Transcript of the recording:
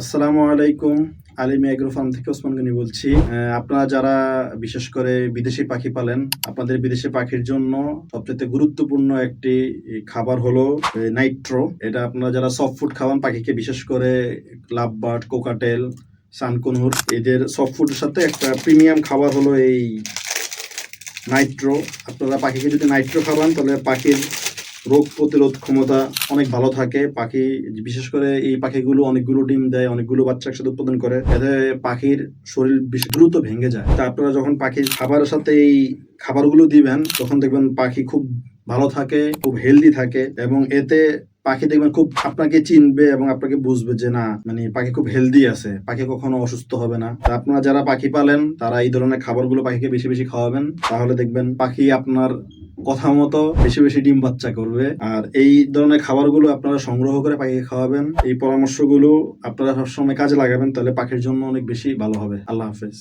আসসালামু আলাইকুম, আলিম agro farm থেকে ওসমান গনি বলছি। আপনারা যারা বিশেষ করে বিদেশি পাখি পালেন, আপনাদের বিদেশি পাখির জন্য সবচেয়ে গুরুত্বপূর্ণ একটি খাবার হলো নাইট্রো। এটা আপনারা যারা সফট ফুড খাওয়ান, পাখিকে বিশেষ করে লাভ বার্ড কোকাটেল, সানকুনুর, এদের সফট ফুডের সাথে একটা প্রিমিয়াম খাবার হলো এই নাইট্রো। আপনারা পাখিকে যদি নাইট্রো খাওয়ান, তাহলে পাখির রোগ প্রতিরোধ ক্ষমতা অনেক ভালো থাকে। পাখি, বিশেষ করে এই পাখিগুলো অনেকগুলো ডিম দেয়, অনেকগুলো বাচ্চা একসাথে উৎপাদন করে। এতে পাখির শরীর দ্রুত ভেঙে যায়। তা আপনারা যখন পাখির খাবারের সাথে এই খাবারগুলো দিবেন, তখন দেখবেন পাখি খুব ভালো থাকে, খুব হেলদি থাকে এবং এতে পাখি দেখবেন খুব আপনাকে চিনবে এবং আপনাকে বুঝবে যে, না মানে পাখি খুব হেলদি আছে। পাখি কখনো অসুস্থ হবে না। আপনারা যারা পাখি পালেন, তারা এই ধরনের খাবারগুলো পাখিকে বেশি বেশি খাওয়াবেন। তাহলে দেখবেন পাখি আপনার কথা মতো বেশি বেশি ডিম বাচ্চা করবে। আর এই ধরনের খাবারগুলো আপনারা সংগ্রহ করে পাখিকে খাওয়াবেন। এই পরামর্শগুলো আপনারা সবসময় কাজে লাগাবেন, তাহলে পাখির জন্য অনেক বেশি ভালো হবে। আল্লাহ হাফেজ।